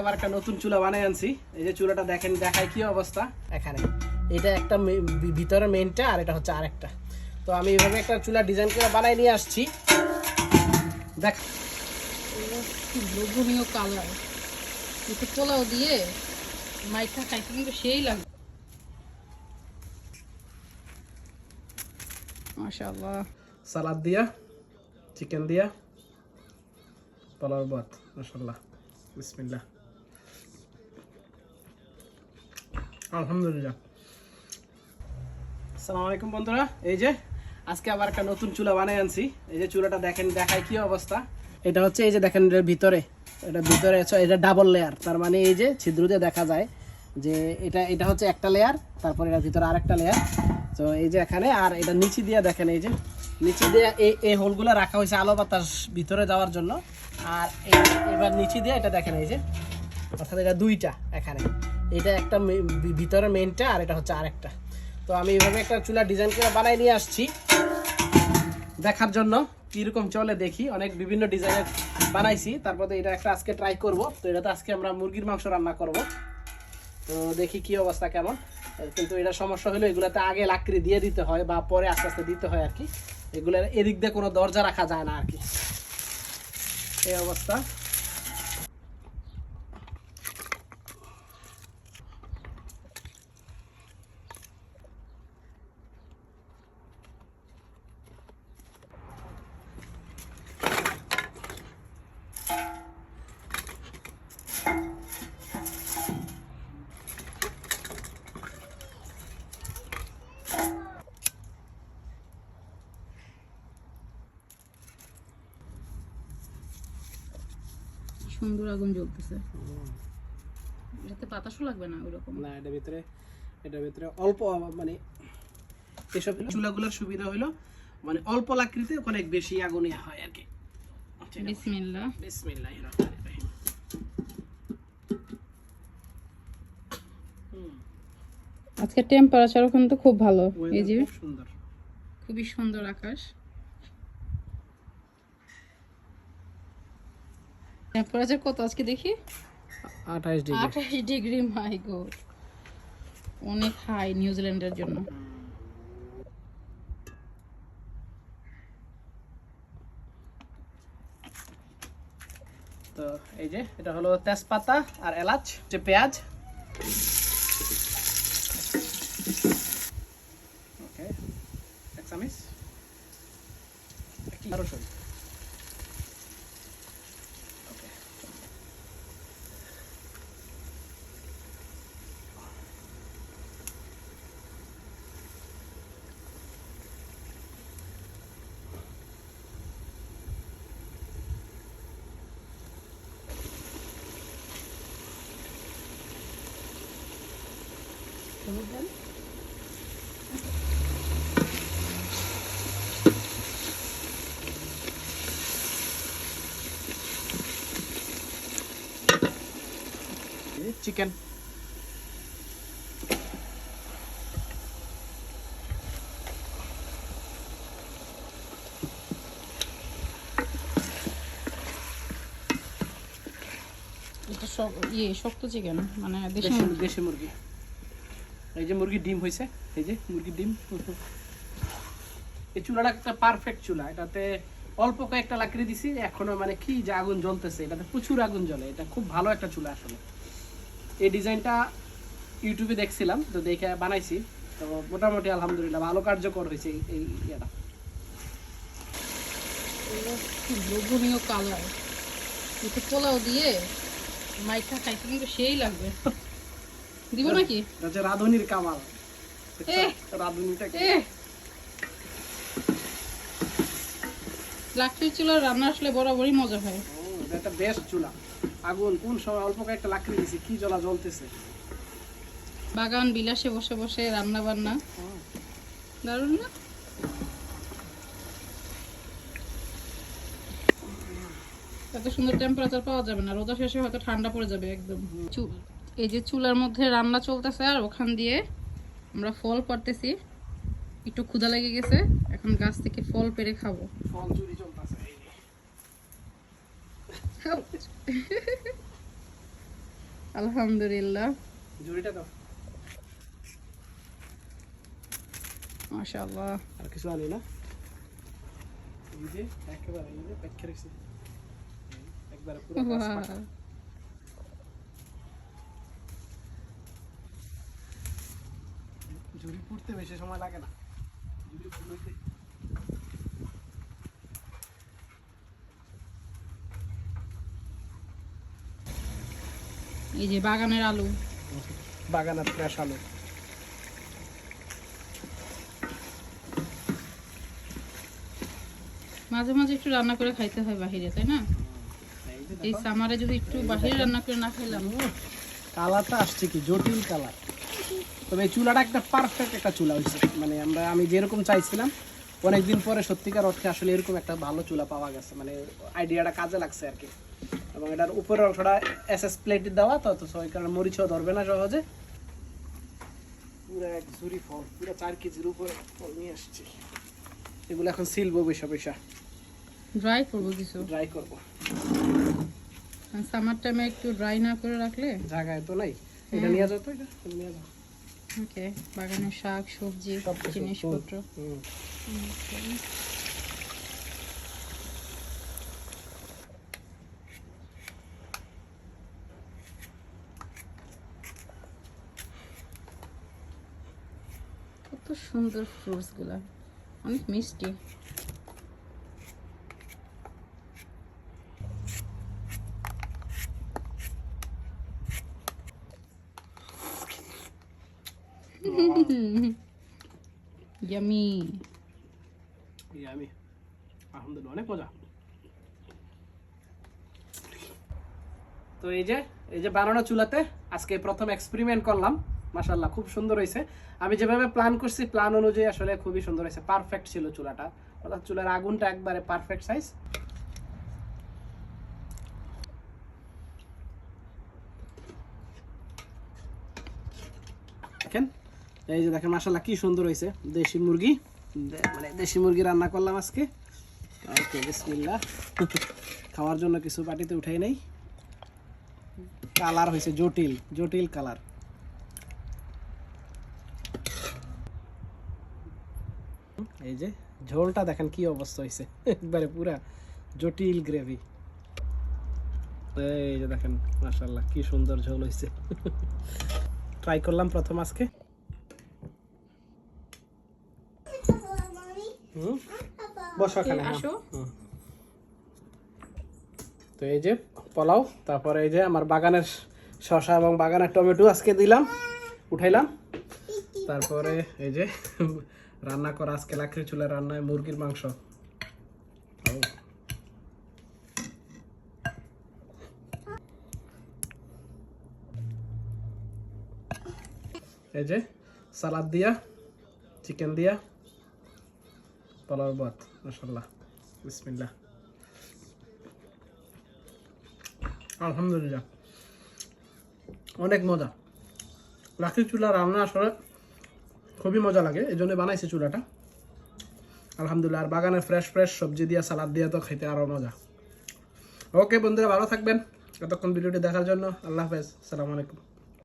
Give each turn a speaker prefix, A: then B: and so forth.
A: আবার একটা নতুন চুলা বানাই আনছি। এই যে চুলাটা দেখেন দেখায় কি অবস্থা। এখানে। এটা একটা ভিতরে মেনটা আর এটা হচ্ছে আরেকটা। তো আমি এইভাবে একটা চুলা ডিজাইন করে বানাই নিয়ে আসছি। দেখ।
B: লোভনীয় কালার। একটু পোলাও দিয়ে মাইটা খাইতে কিন্তু সেই লাগে। মাশাআল্লাহ।
A: সালাদ দিয়া চিকেন দিয়া পোলাও ভাত মাশাল্লাহ বিসমিল্লাহ। আলহামদুলিল্লাহ। আসসালামু আলাইকুম বন্ধুরা, এই যে আজকে আবার একটা নতুন চুলা বানাই আনছি। এই যে চুলাটা দেখেন, দেখায় কি অবস্থা? এটা হচ্ছে এই যে দেখেন, এটার ভিতরে, এটা ভিতরে এটা ডাবল লেয়ার তার মানে এই যে ছিদ্র দিয়ে দেখা যায় যে এটা এটা হচ্ছে একটা লেয়ার তারপর এটার ভিতরে আরেকটা লেয়ার তো এই যে এখানে, আর এটা নিচে দিয়ে দেখেন, এই যে নিচে দিয়ে এই এই হোলগুলো রাখা হয়েছে আলো বাতাস ভিতরে যাওয়ার জন্য। আর এবার নিচে দিয়ে এটা দেখেন, এই যে, অর্থাৎ এটা দুইটা এখানে। এটা একটা ভিতরে মেনটা আর এটা হচ্ছে আরেকটা। তো আমি এইভাবে একটা চুলা ডিজাইন করে বানাই নিয়ে আসছি। দেখার জন্য কীরকম চলে দেখি। অনেক বিভিন্ন ডিজাইনের বানাইছি। তারপরে এটা একটা আজকে ট্রাই করব। তো এটাতে আজকে আমরা মুরগির মাংস রান্না করব। তো দেখি কি অবস্থা কেমন। কিন্তু এটা সমস্যা হলো এগুলাতে আগে লাকড়ি দিয়ে দিতে হয় বা পরে আস্তে আস্তে দিতে হয় আর কি। এগুলোর এদিক দিয়ে কোনো দরজা রাখা যায় না আর কি। এই অবস্থা।
B: সুন্দর আগুন জ্বলতেছে। এটাতে বাতাসও লাগবে না ওইরকম।
A: না এটার ভিতরে এটার ভিতরে অল্প মানে এসব চুলাগুলোর সুবিধা হলো মানে অল্প লাকড়িতে অনেক বেশি আগুনে হয় আর কি।
B: বিসমিল্লাহ।
A: বিসমিল্লাহির রহমানির রহিম। হুম,
B: আজকে টেম্পারেচারও কিন্তু খুব ভালো এই যে
A: সুন্দর।
B: খুবই সুন্দর আকাশ। টেম্পারেচার কত আজকে দেখি?
A: আঠাশ ডিগ্রি।
B: আঠাশ ডিগ্রি মাই গড। অনেক হাই নিউজিল্যান্ডের জন্য।
A: তো এই যে এটা হলো তেজপাতা আর এলাচ যে পেঁয়াজ ওকে এক চামিচ কি আরও সরি ওকে দেন চিকেন
B: ইয়ে শক্ত চিকেন মানে দেশি
A: দেশি
B: মুরগি।
A: এই যে মুরগির ডিম হয়েছে এই যে মুরগির ডিম। এই চুলাটা একটা পারফেক্ট চুলা, এটাতে অল্প কয়েকটা লাকড়ি দিছি, এখনও মানে কি যে আগুন জ্বলতেছে, এটাতে প্রচুর আগুন জ্বলে, এটা খুব ভালো একটা চুলা আসলে। এই ডিজাইনটা ইউটিউবে দেখছিলাম, তো দেখে বানাইছি, তো মোটামুটি আলহামদুলিল্লাহ ভালো কার্যকর হয়েছে এই- ইয়েটা।
B: কালার। একটু পোলাও দিয়ে মাইটা খাইতে কিন্তু সেই লাগবে। দিব নাকি?
A: এটা হচ্ছে রাঁধুনির কামাল।
B: লাকড়ির চুলার রান্না আসলে বরাবরই মজা হয়।
A: এটা একটা বেস্ট চুলা। আগুন কোন সময় অল্প কয়েকটা লাকড়ি দিছি কি জ্বলা জ্বলতেছে?
B: বাগান বিলাসে বসে বসে রান্না বান্না দারুণ না? এত সুন্দর টেম্পারেচার পাওয়া যাবে না রোদা শেষে হয়তো ঠান্ডা পড়ে যাবে একদম। চুল। এই যে চুলার মধ্যে রান্না চলতেছে আর ওখান দিয়ে আমরা ফল পারতেছি একটু ক্ষুধা লেগে গেছে এখন গাছ থেকে ফল পেরে খাব।
A: ফল চুরি চলতেছে
B: আলহামদুলিল্লাহ।
A: ঝুড়িটা দাও।
B: মাশাআল্লাহ।
A: আর কিছু আনি না? এই যে একেবারে এই যে প্যাক রেখেছি। একবারে পুরো ঝুড়ি পুড়তে বেশি সময় লাগে না। ঝুড়ি
B: এই যে বাগানের আলু।
A: বাগানের ফ্রেশ আলু।
B: মাঝে মাঝে একটু রান্না করে খাইতে হয় বাহিরে তাই না?
A: এই যে
B: সামারে যদি একটু বাহিরে রান্না করে না খাইলাম।
A: কালারটা আসছে কি জটিল কালার। তবে এই চুলাটা একটা পারফেক্ট একটা চুলা হয়েছে। মানে আমরা আমি যেরকম চাইছিলাম অনেকদিন পরে সত্যিকার অর্থে আসলে এরকম একটা ভালো চুলা পাওয়া গেছে। মানে আইডিয়াটা কাজে লাগছে আর কি। এবং এটার উপরের অংশটা এস এস প্লেট দেওয়া তো তো ওই কারণে মরিচও ধরবে না সহজে। পুরো এক ঝুড়ি ফল পুরো চার কেজির উপরে ফল নিয়ে আসছি। এগুলো এখন সিলবো পয়সা পয়সা
B: ড্রাই করব কিছু?
A: ড্রাই করব।
B: সামার টাইমে একটু ড্রাই না করে রাখলে?
A: জায়গায় তো নাই। এটা নিয়ে যাও তো এটা নিয়ে যাও।
B: ওকে বাগানের শাক সবজি
A: সব
B: জিনিসপত্র। কত সুন্দর ফ্রুটসগুলা। অনেক মিষ্টি। ইয়ামি
A: ইয়ামি আলহামদুলিল্লাহ, অনেক মজা। তো এই যে এই যে বানানো চুলাতে আজকে প্রথম এক্সপেরিমেন্ট করলাম। মাশাল্লাহ খুব সুন্দর হয়েছে। আমি যেভাবে প্ল্যান করছি প্ল্যান অনুযায়ী আসলে খুবই সুন্দর হয়েছে। পারফেক্ট ছিল চুলাটা। অর্থাৎ চুলার আগুনটা একবারে পারফেক্ট সাইজ দেখেন এই যে দেখেন মাশাল্লাহ কি সুন্দর হয়েছে দেশি মুরগি। মানে দেশি মুরগি রান্না করলাম আজকে। ওকে, বিসমিল্লাহ। খাওয়ার জন্য কিছু বাটিতে উঠাই নাই। কালার হয়েছে জটিল জটিল কালার। এই যে, ঝোলটা দেখেন কি অবস্থা হয়েছে একবারে পুরা জটিল গ্রেভি। এই যে দেখেন মাশাল্লাহ কি সুন্দর ঝোল হয়েছে ট্রাই করলাম প্রথম আজকে। বসো এখানে হ্যাঁ।
B: আসো।
A: তো এই যে পোলাও তারপরে এই যে আমার বাগানের শসা এবং বাগানের টমেটো আজকে দিলাম উঠাইলাম। তারপরে এই যে রান্না করা আজকে লাকড়ি চুলা রান্নায় মুরগির মাংস। এই যে সালাদ দিয়া চিকেন দিয়া বিসমিল্লাহ। আলহামদুলিল্লাহ। অনেক মজা। লাঠির চুলা রান্না আসলে খুবই মজা লাগে এই জন্য বানাইছি চুলাটা। আলহামদুলিল্লাহ, আর বাগানে ফ্রেশ ফ্রেশ সবজি দিয়া, সালাদ দিয়া তো খেতে আরও মজা। ওকে বন্ধুরা, ভালো থাকবেন। এতক্ষণ ভিডিওটি দেখার জন্য আল্লাহ হাফেজ। সালামু আলাইকুম।